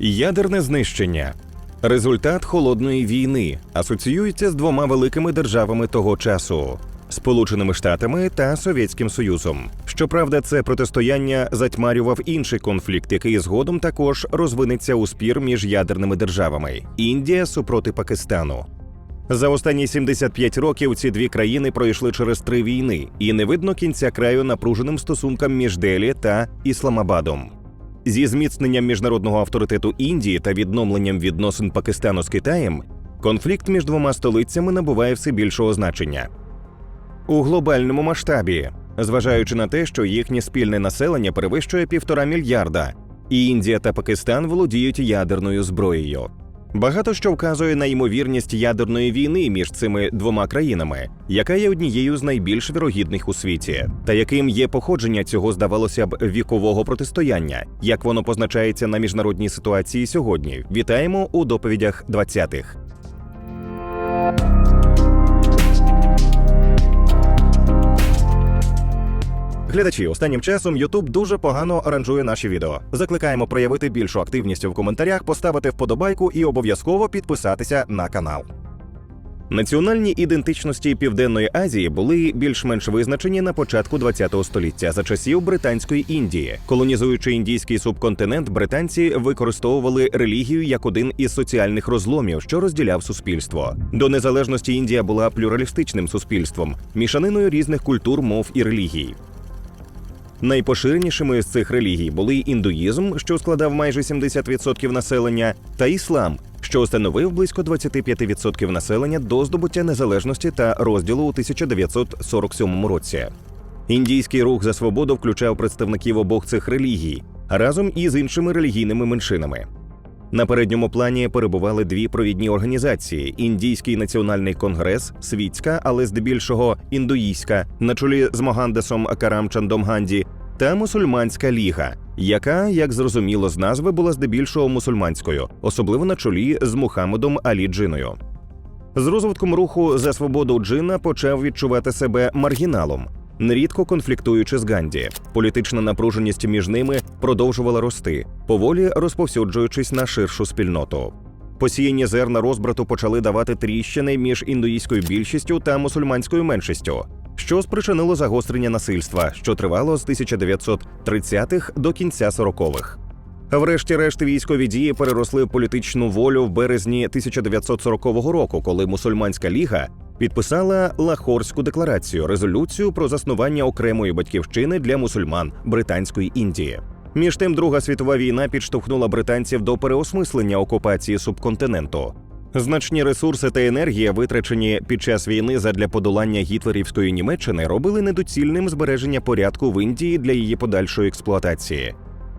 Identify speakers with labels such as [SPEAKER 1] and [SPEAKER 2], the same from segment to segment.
[SPEAKER 1] Ядерне знищення. Результат холодної війни асоціюється з двома великими державами того часу Сполученими Штатами та Совєтським Союзом. Щоправда, це протистояння затьмарював інший конфлікт, який згодом також розвинеться у спір між ядерними державами Індія супроти Пакистану. За останні 75 років ці дві країни пройшли через три війни, і не видно кінця краю напруженим стосункам між Делі та Ісламабадом. Зі зміцненням міжнародного авторитету Індії та відновленням відносин Пакистану з Китаєм, конфлікт між двома столицями набуває все більшого значення. У глобальному масштабі, зважаючи на те, що їхнє спільне населення перевищує півтора мільярда, і Індія та Пакистан володіють ядерною зброєю. Багато що вказує на ймовірність ядерної війни між цими двома країнами, яка є однією з найбільш вірогідних у світі, та яким є походження цього, здавалося б, вікового протистояння, як воно позначається на міжнародній ситуації сьогодні. Вітаємо у доповідях 20-х. Глядачі, останнім часом YouTube дуже погано аранжує наші відео. Закликаємо проявити більшу активність в коментарях, поставити вподобайку і обов'язково підписатися на канал. Національні ідентичності Південної Азії були більш-менш визначені на початку ХХ століття за часів Британської Індії. Колонізуючи індійський субконтинент, британці використовували релігію як один із соціальних розломів, що розділяв суспільство. До незалежності Індія була плюралістичним суспільством, мішаниною різних культур, мов і релігій. Найпоширенішими з цих релігій були індуїзм, що складав майже 70% населення, та іслам, що становив близько 25% населення до здобуття незалежності та розділу у 1947 році. Індійський рух за свободу включав представників обох цих релігій разом із іншими релігійними меншинами. На передньому плані перебували дві провідні організації: Індійський національний конгрес, світська, але здебільшого індуїзька, на чолі з Могандесом Карамчандом Ганді, та мусульманська ліга, яка, як зрозуміло з назви, була здебільшого мусульманською, особливо на чолі з Мухаммедом Алі Джиною. З розвитком руху за свободу Джина почав відчувати себе маргіналом, нерідко конфліктуючи з Ганді. Політична напруженість між ними продовжувала рости, поволі розповсюджуючись на ширшу спільноту. Посіяні зерна розбрату почали давати тріщини між індуїзькою більшістю та мусульманською меншістю, що спричинило загострення насильства, що тривало з 1930-х до кінця 40-х. Врешті-решт військові дії переросли в політичну волю в березні 1940 року, коли мусульманська ліга підписала Лахорську декларацію резолюцію про заснування окремої батьківщини для мусульман Британської Індії. Між тим, Друга світова війна підштовхнула британців до переосмислення окупації субконтиненту. Значні ресурси та енергія, витрачені під час війни задля подолання гітлерівської Німеччини, робили недоцільним збереження порядку в Індії для її подальшої експлуатації.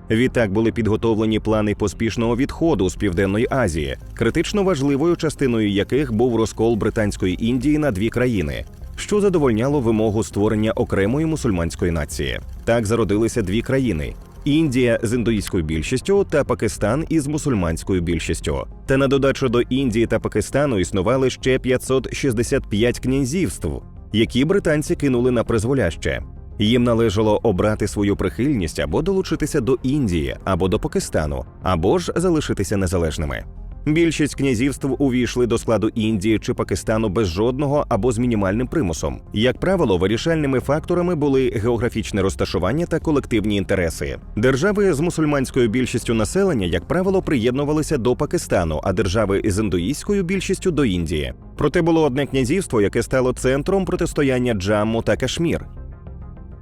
[SPEAKER 1] Відтак були підготовлені плани поспішного відходу з південної Азії, критично важливою частиною яких був розкол британської Індії на дві країни, що задовольняло вимогу створення окремої мусульманської нації. Так зародилися дві країни. Індія з індуїзькою більшістю та Пакистан із мусульманською більшістю. Та на додачу до Індії та Пакистану існували ще 565 князівств, які британці кинули на призволяще. Їм належало обрати свою прихильність або долучитися до Індії, або до Пакистану, або ж залишитися незалежними. Більшість князівств увійшли до складу Індії чи Пакистану без жодного або з мінімальним примусом. Як правило, вирішальними факторами були географічне розташування та колективні інтереси. Держави з мусульманською більшістю населення, як правило, приєднувалися до Пакистану, а держави з індуїзькою більшістю до Індії. Проте було одне князівство, яке стало центром протистояння Джамму та Кашмір.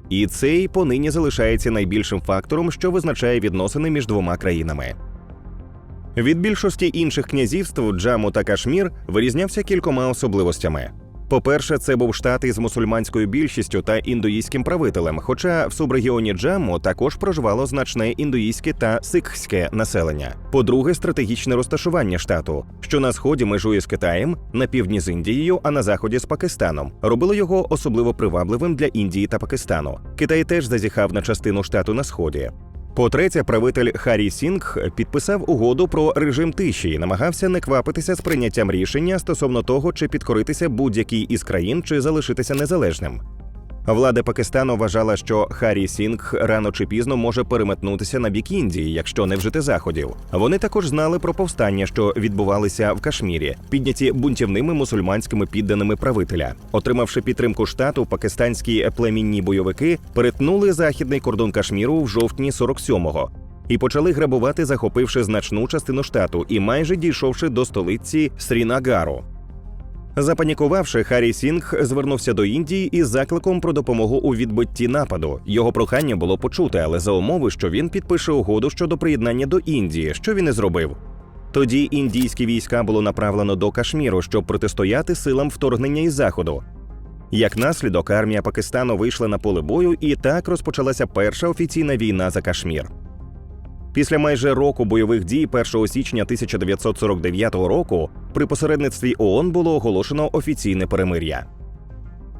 [SPEAKER 1] І цей понині залишається найбільшим фактором, що визначає відносини між двома країнами. Від більшості інших князівств Джаму та Кашмір вирізнявся кількома особливостями. По-перше, це був штат із мусульманською більшістю та індуїзьким правителем, хоча в субрегіоні Джамму також проживало значне індуїзьке та сикхське населення. По-друге, стратегічне розташування штату, що на сході межує з Китаєм, на півдні з Індією, а на заході з Пакистаном, робило його особливо привабливим для Індії та Пакистану. Китай теж зазіхав на частину штату на сході. По-третє, правитель Харі Сінг підписав угоду про режим тиші і намагався не квапитися з прийняттям рішення стосовно того, чи підкоритися будь-якій із країн, чи залишитися незалежним. Влада Пакистану вважала, що Харі Сінг рано чи пізно може переметнутися на бік Індії, якщо не вжити заходів. Вони також знали про повстання, що відбувалися в Кашмірі, підняті бунтівними мусульманськими підданими правителя. Отримавши підтримку штату, пакистанські племінні бойовики перетнули західний кордон Кашміру в жовтні 47-го і почали грабувати, захопивши значну частину штату і майже дійшовши до столиці Срінагару. Запанікувавши, Харі Сінг звернувся до Індії із закликом про допомогу у відбитті нападу. Його прохання було почуте, але за умови, що він підпише угоду щодо приєднання до Індії, що він і зробив. Тоді індійські війська було направлено до Кашміру, щоб протистояти силам вторгнення із заходу. Як наслідок, армія Пакистану вийшла на поле бою, і так розпочалася перша офіційна війна за Кашмір. Після майже року бойових дій 1 січня 1949 року при посередництві ООН було оголошено офіційне перемир'я.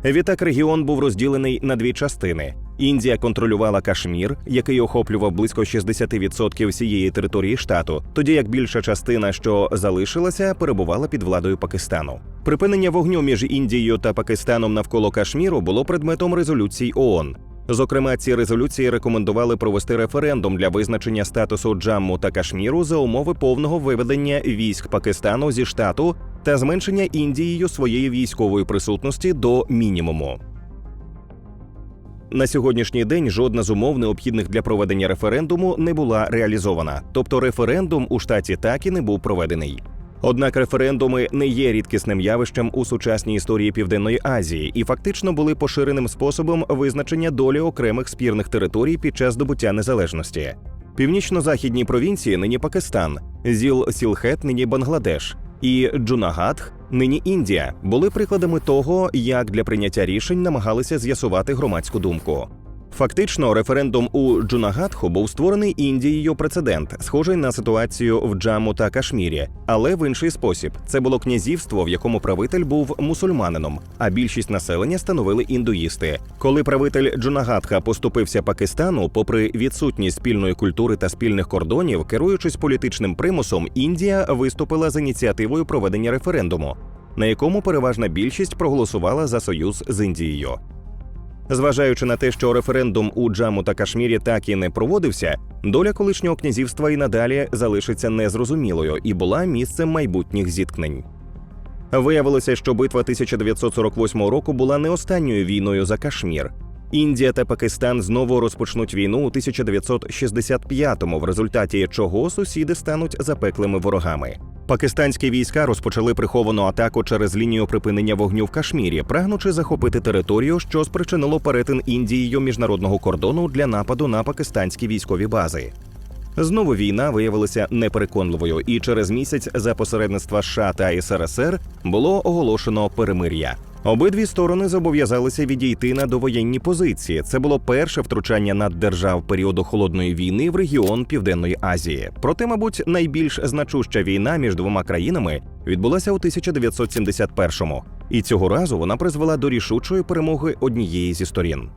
[SPEAKER 1] Відтак регіон був розділений на дві частини. Індія контролювала Кашмір, який охоплював близько 60% всієї території штату, тоді як більша частина, що залишилася, перебувала під владою Пакистану. Припинення вогню між Індією та Пакистаном навколо Кашміру було предметом резолюцій ООН. Зокрема, ці резолюції рекомендували провести референдум для визначення статусу Джамму та Кашміру за умови повного виведення військ Пакистану зі штату та зменшення Індією своєї військової присутності до мінімуму. На сьогоднішній день жодна з умов, необхідних для проведення референдуму, не була реалізована, тобто референдум у штаті так і не був проведений. Однак референдуми не є рідкісним явищем у сучасній історії Південної Азії і фактично були поширеним способом визначення долі окремих спірних територій під час здобуття незалежності. Північно-західні провінції нині Пакистан, Зіл Сілхет нині Бангладеш і Джунагадх нині Індія були прикладами того, як для прийняття рішень намагалися з'ясувати громадську думку. Фактично, референдум у Джунагадху був створений Індією прецедент, схожий на ситуацію в Джамму та Кашмірі, але в інший спосіб. Це було князівство, в якому правитель був мусульманином, а більшість населення становили індуїсти. Коли правитель Джунагадха поступився Пакистану, попри відсутність спільної культури та спільних кордонів, керуючись політичним примусом, Індія виступила з ініціативою проведення референдуму, на якому переважна більшість проголосувала за союз з Індією. Зважаючи на те, що референдум у Джаму та Кашмірі так і не проводився, доля колишнього князівства і надалі залишиться незрозумілою і була місцем майбутніх зіткнень. Виявилося, що битва 1948 року була не останньою війною за Кашмір. Індія та Пакистан знову розпочнуть війну у 1965-му, в результаті чого сусіди стануть запеклими ворогами. Пакистанські війська розпочали приховану атаку через лінію припинення вогню в Кашмірі, прагнучи захопити територію, що спричинило перетин Індією міжнародного кордону для нападу на пакистанські військові бази. Знову війна виявилася непереконливою, і через місяць за посередництва США та СРСР було оголошено перемир'я. Обидві сторони зобов'язалися відійти на довоєнні позиції. Це було перше втручання наддержав періоду холодної війни в регіон Південної Азії. Проте, мабуть, найбільш значуща війна між двома країнами відбулася у 1971-му. і цього разу вона призвела до рішучої перемоги однієї зі сторін.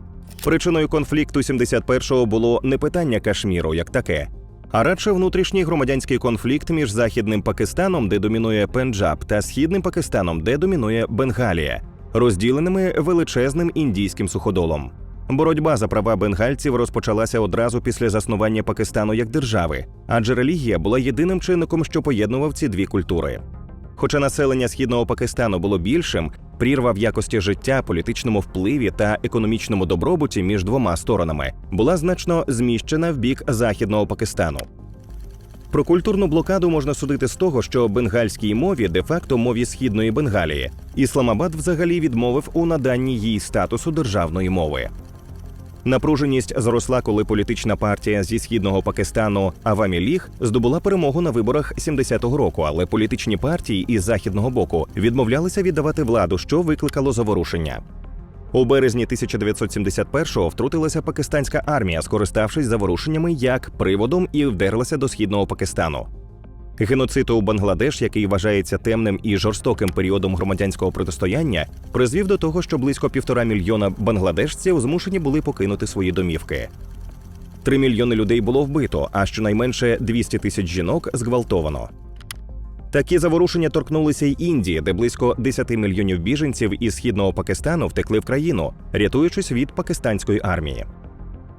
[SPEAKER 1] Причиною конфлікту 71-го було не питання Кашміру як таке, а радше внутрішній громадянський конфлікт між західним Пакистаном, де домінує Пенджаб, та східним Пакистаном, де домінує Бенгалія, розділеними величезним індійським суходолом. Боротьба за права бенгальців розпочалася одразу після заснування Пакистану як держави, адже релігія була єдиним чинником, що поєднував ці дві культури. Хоча населення східного Пакистану було більшим, прірва в якості життя, політичному впливі та економічному добробуті між двома сторонами була значно зміщена в бік західного Пакистану. Про культурну блокаду можна судити з того, що бенгальській мові де-факто мові східної Бенгалії Ісламабад взагалі відмовив у наданні їй статусу державної мови. Напруженість зросла, коли політична партія зі східного Пакистану Авамі Ліг здобула перемогу на виборах 70-го року, але політичні партії із західного боку відмовлялися віддавати владу, що викликало заворушення. У березні 1971-го втрутилася пакистанська армія, скориставшись заворушеннями як приводом і вдерлася до східного Пакистану. Геноцид у Бангладеш, який вважається темним і жорстоким періодом громадянського протистояння, призвів до того, що близько півтора мільйона бангладешців змушені були покинути свої домівки. Три мільйони людей було вбито, а щонайменше 200 тисяч жінок зґвалтовано. Такі заворушення торкнулися й Індії, де близько 10 мільйонів біженців із східного Пакистану втекли в країну, рятуючись від пакистанської армії.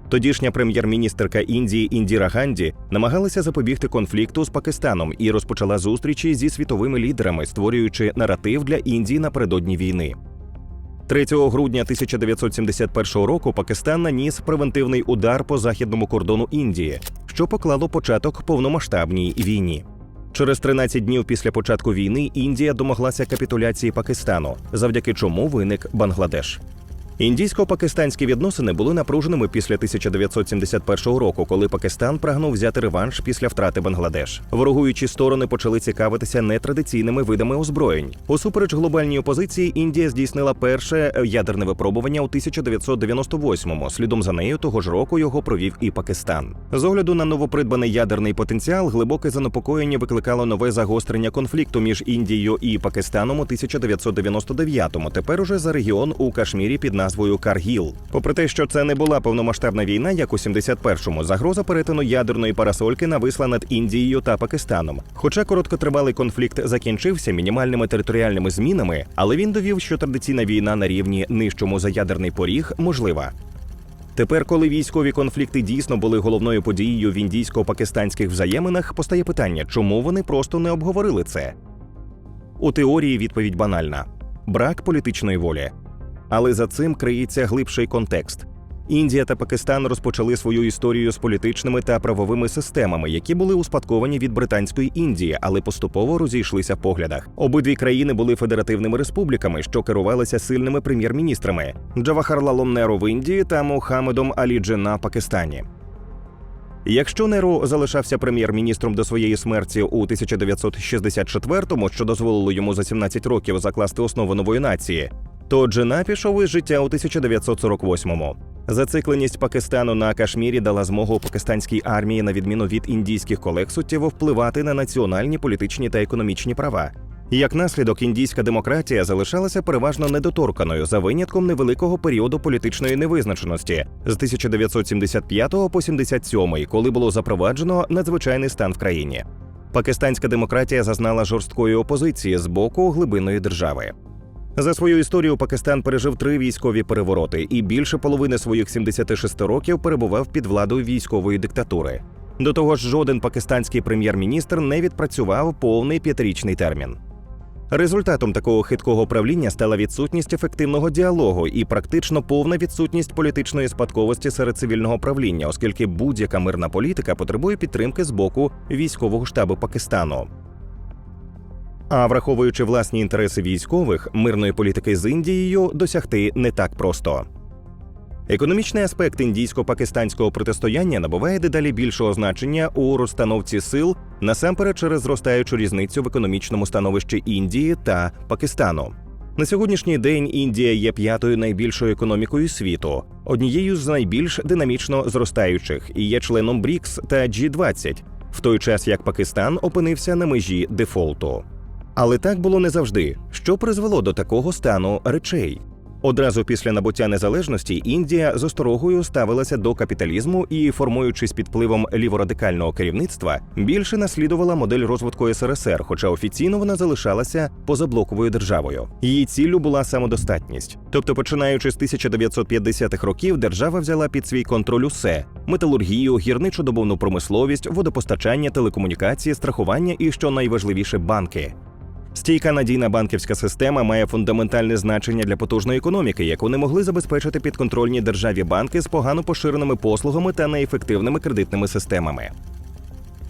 [SPEAKER 1] Тодішня прем'єр-міністерка Індії Індіра Ганді намагалася запобігти конфлікту з Пакистаном і розпочала зустрічі зі світовими лідерами, створюючи наратив для Індії напередодні війни. 3 грудня 1971 року Пакистан наніс превентивний удар по західному кордону Індії, що поклало початок повномасштабній війні. Через 13 днів після початку війни Індія домоглася капітуляції Пакистану, завдяки чому виник Бангладеш. Індійсько-пакистанські відносини були напруженими після 1971 року, коли Пакистан прагнув взяти реванш після втрати Бангладеш. Ворогуючі сторони почали цікавитися нетрадиційними видами озброєнь. Усупереч глобальній опозиції, Індія здійснила перше ядерне випробування у 1998-му. Слідом за нею того ж року його провів і Пакистан. З огляду на новопридбаний ядерний потенціал, глибоке занепокоєння викликало нове загострення конфлікту між Індією і Пакистаном у 1999-му. Тепер уже за регіон у Кашмірі під назвою Каргіл. Попри те, що це не була повномасштабна війна, як у 71-му, загроза перетину ядерної парасольки нависла над Індією та Пакистаном. Хоча короткотривалий конфлікт закінчився мінімальними територіальними змінами, але він довів, що традиційна війна на рівні нижчому за ядерний поріг можлива. Тепер, коли військові конфлікти дійсно були головною подією в індійсько-пакистанських взаєминах, постає питання, чому вони просто не обговорили це. У теорії відповідь банальна: брак політичної волі. Але за цим криється глибший контекст. Індія та Пакистан розпочали свою історію з політичними та правовими системами, які були успадковані від британської Індії, але поступово розійшлися в поглядах. Обидві країни були федеративними республіками, що керувалися сильними прем'єр-міністрами Джавахарлалом Неру в Індії та Мухаммедом Алі Джина Пакистані. Якщо Неру залишався прем'єр-міністром до своєї смерті у 1964-му, що дозволило йому за 17 років закласти основу нової нації, то Джина пішов із життя у 1948-му. Зацикленість Пакистану на Кашмірі дала змогу пакистанській армії, на відміну від індійських колег, суттєво впливати на національні політичні та економічні права. Як наслідок, індійська демократія залишалася переважно недоторканою за винятком невеликого періоду політичної невизначеності з 1975 по 77, коли було запроваджено надзвичайний стан в країні. Пакистанська демократія зазнала жорсткої опозиції з боку глибинної держави. За свою історію Пакистан пережив три військові перевороти і більше половини своїх 76 років перебував під владою військової диктатури. До того ж, жоден пакистанський прем'єр-міністр не відпрацював повний п'ятирічний термін. Результатом такого хиткого правління стала відсутність ефективного діалогу і практично повна відсутність політичної спадковості серед цивільного правління, оскільки будь-яка мирна політика потребує підтримки з боку військового штабу Пакистану. А враховуючи власні інтереси військових, мирної політики з Індією досягти не так просто. Економічний аспект індійсько-пакистанського протистояння набуває дедалі більшого значення у розстановці сил насамперед через зростаючу різницю в економічному становищі Індії та Пакистану. На сьогоднішній день Індія є п'ятою найбільшою економікою світу, однією з найбільш динамічно зростаючих і є членом БРІКС та G20, в той час як Пакистан опинився на межі дефолту. Але так було не завжди, що призвело до такого стану речей. Одразу після набуття незалежності Індія з осторогою ставилася до капіталізму і, формуючись під впливом ліворадикального керівництва, більше наслідувала модель розвитку СРСР, хоча офіційно вона залишалася позаблоковою державою. Її ціллю була самодостатність. Тобто, починаючи з 1950-х років, держава взяла під свій контроль усе: металургію, гірничо-добовну промисловість, водопостачання, телекомунікації, страхування і, що найважливіше, банки. Стійка надійна банківська система має фундаментальне значення для потужної економіки, яку не могли забезпечити підконтрольні державі банки з погано поширеними послугами та неефективними кредитними системами.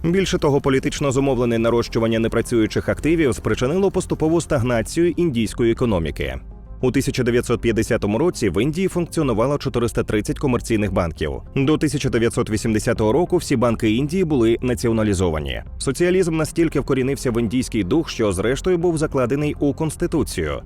[SPEAKER 1] Більше того, політично зумовлене нарощування непрацюючих активів спричинило поступову стагнацію індійської економіки. У 1950 році в Індії функціонувало 430 комерційних банків. До 1980 року всі банки Індії були націоналізовані. Соціалізм настільки вкорінився в індійський дух, що зрештою був закладений у конституцію.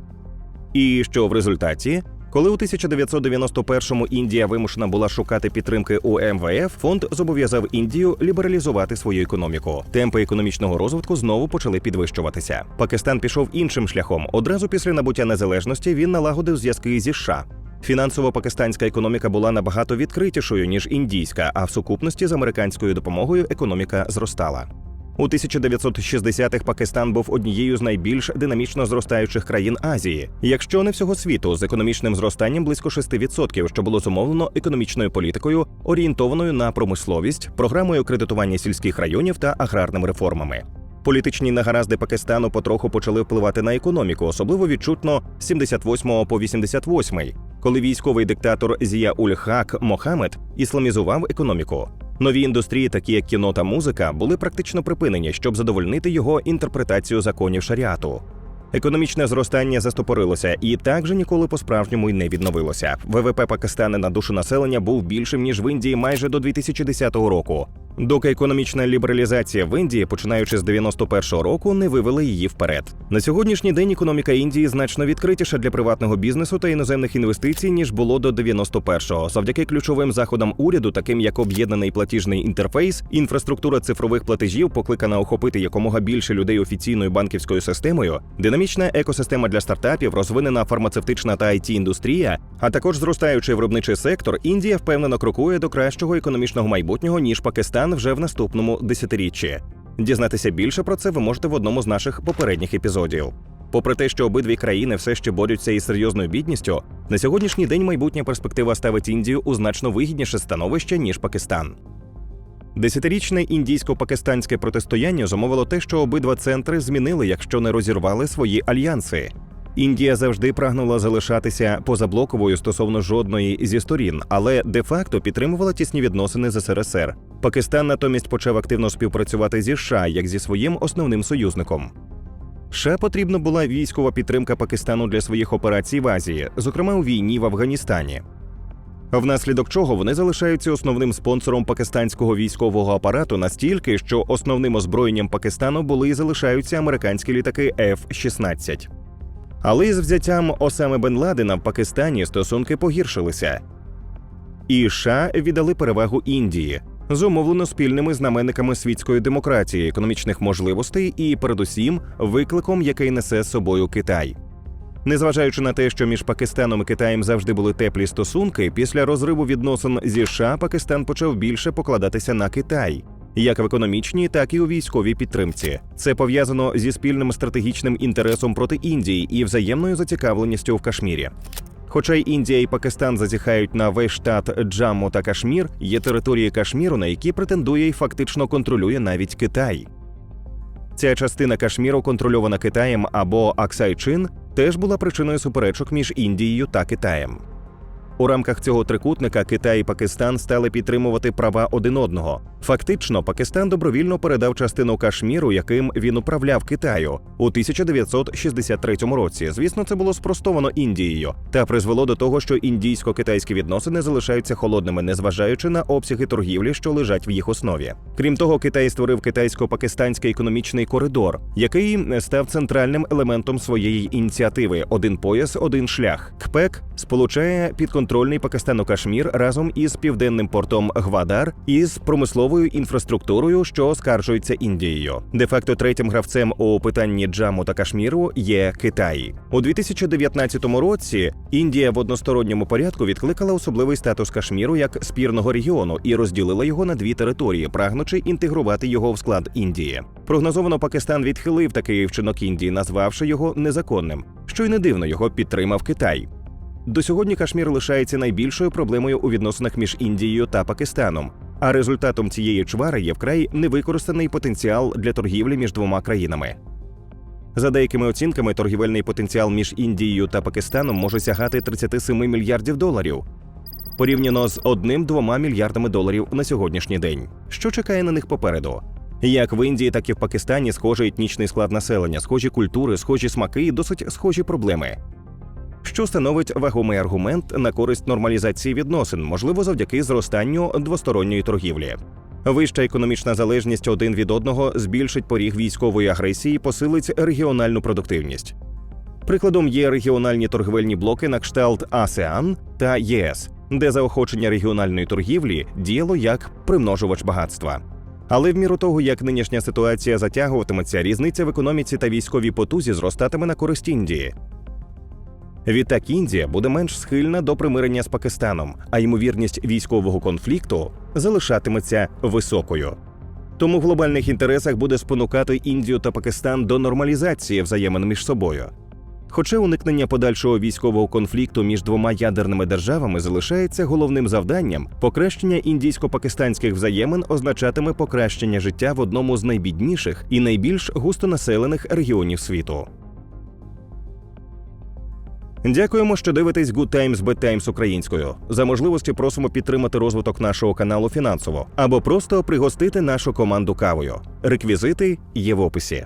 [SPEAKER 1] І що в результаті коли у 1991-му Індія вимушена була шукати підтримки у МВФ, фонд зобов'язав Індію лібералізувати свою економіку. Темпи економічного розвитку знову почали підвищуватися. Пакистан пішов іншим шляхом. Одразу після набуття незалежності він налагодив зв'язки зі США. Фінансово пакистанська економіка була набагато відкритішою ніж індійська, а в сукупності з американською допомогою економіка зростала. У 1960-х Пакистан був однією з найбільш динамічно зростаючих країн Азії, якщо не всього світу, з економічним зростанням близько 6%, що було зумовлено економічною політикою, орієнтованою на промисловість, програмою кредитування сільських районів та аграрними реформами. Політичні негаразди Пакистану потроху почали впливати на економіку, особливо відчутно з 78 по 88, коли військовий диктатор Зія Уль-Хак Мохамед ісламізував економіку. Нові індустрії, такі як кіно та музика, були практично припинені, щоб задовольнити його інтерпретацію законів шаріату. Економічне зростання застопорилося і так же ніколи по-справжньому й не відновилося. ВВП Пакистана на душу населення був більшим ніж в Індії майже до 2010 року. Доки економічна лібералізація в Індії, починаючи з 91-го року, не вивела її вперед. На сьогоднішній день економіка Індії значно відкритіша для приватного бізнесу та іноземних інвестицій ніж було до 91-го. Завдяки ключовим заходам уряду, таким як об'єднаний платіжний інтерфейс, інфраструктура цифрових платежів, покликана охопити якомога більше людей офіційною банківською системою, динамічна екосистема для стартапів, розвинена фармацевтична та it індустрія, а також зростаючий виробничий сектор, Індія впевнено крокує до кращого економічного майбутнього ніж Пакистан вже в наступному десятиріччі. Дізнатися більше про це ви можете в одному з наших попередніх епізодів. Попри те, що обидві країни все ще борються із серйозною бідністю, на сьогоднішній день майбутня перспектива ставить Індію у значно вигідніше становище ніж Пакистан. Десятирічне індійсько-пакистанське протистояння зумовило те, що обидва центри змінили, якщо не розірвали свої альянси. Індія завжди прагнула залишатися позаблоковою стосовно жодної зі сторін, але де-факто підтримувала тісні відносини з СРСР. Пакистан натомість почав активно співпрацювати зі США як зі своїм основним союзником. США потрібна була військова підтримка Пакистану для своїх операцій в Азії, зокрема у війні в Афганістані. Внаслідок чого вони залишаються основним спонсором пакистанського військового апарату настільки, що основним озброєнням Пакистану були і залишаються американські літаки F-16. Але із взяттям Осами Бен Ладена в Пакистані стосунки погіршилися. І США віддали перевагу Індії, зумовлено спільними знаменниками світської демократії, економічних можливостей і, передусім, викликом, який несе з собою Китай. Незважаючи на те, що між Пакистаном і Китаєм завжди були теплі стосунки, після розриву відносин зі США Пакистан почав більше покладатися на Китай. Як в економічній, так і у військовій підтримці. Це пов'язано зі спільним стратегічним інтересом проти Індії і взаємною зацікавленістю в Кашмірі. Хоча й Індія і Пакистан зазіхають на весь штат Джамму та Кашмір, є території Кашміру, на які претендує і фактично контролює навіть Китай. Ця частина Кашміру, контрольована Китаєм або Аксайчин, теж була причиною суперечок між Індією та Китаєм. У рамках цього трикутника Китай і Пакистан стали підтримувати права один одного. Фактично, Пакистан добровільно передав частину Кашміру, яким він управляв Китаю у 1963 році. Звісно, це було спростовано Індією та призвело до того, що індійсько-китайські відносини залишаються холодними, незважаючи на обсяги торгівлі, що лежать в їх основі. Крім того, Китай створив китайсько-пакистанський економічний коридор, який став центральним елементом своєї ініціативи Один пояс, один шлях. КПЕК сполучає підконтрольний Пакистану Кашмір разом із південним портом Гвадар із промисловою інфраструктурою, що оскаржується Індією. Де факто третім гравцем у питанні Джаму та Кашміру є Китай. У 2019 році Індія в односторонньому порядку відкликала особливий статус Кашміру як спірного регіону і розділила його на дві території, прагнучи інтегрувати його в склад Індії. Прогнозовано Пакистан відхилив такий вчинок Індії, назвавши його незаконним. Що й не дивно, його підтримав Китай. До сьогодні Кашмір лишається найбільшою проблемою у відносинах між Індією та Пакистаном. А результатом цієї чвари є вкрай невикористаний потенціал для торгівлі між двома країнами. За деякими оцінками, торгівельний потенціал між Індією та Пакистаном може сягати 37 мільярдів доларів. Порівняно з 1-2 мільярдами доларів на сьогоднішній день. Що чекає на них попереду? Як в Індії, так і в Пакистані схожий етнічний склад населення, схожі культури, схожі смаки і досить схожі проблеми що становить вагомий аргумент на користь нормалізації відносин, можливо, завдяки зростанню двосторонньої торгівлі. Вища економічна залежність один від одного збільшить поріг військової агресії, посилить регіональну продуктивність. Прикладом є регіональні торгівельні блоки на кшталт АСЕАН та ЄС, де заохочення регіональної торгівлі діяло як примножувач багатства. Але в міру того, як нинішня ситуація затягуватиметься, різниця в економіці та військовій потузі зростатиме на користь Індії. Відтак Індія буде менш схильна до примирення з Пакистаном, а ймовірність військового конфлікту залишатиметься високою. Тому в глобальних інтересах буде спонукати Індію та Пакистан до нормалізації взаємин між собою. Хоча уникнення подальшого військового конфлікту між двома ядерними державами залишається головним завданням, покращення індійсько-пакистанських взаємин означатиме покращення життя в одному з найбідніших і найбільш густонаселених регіонів світу. Дякуємо, що дивитесь Good Times Bad Times українською. За можливості просимо підтримати розвиток нашого каналу фінансово або просто пригостити нашу команду кавою. Реквізити є в описі.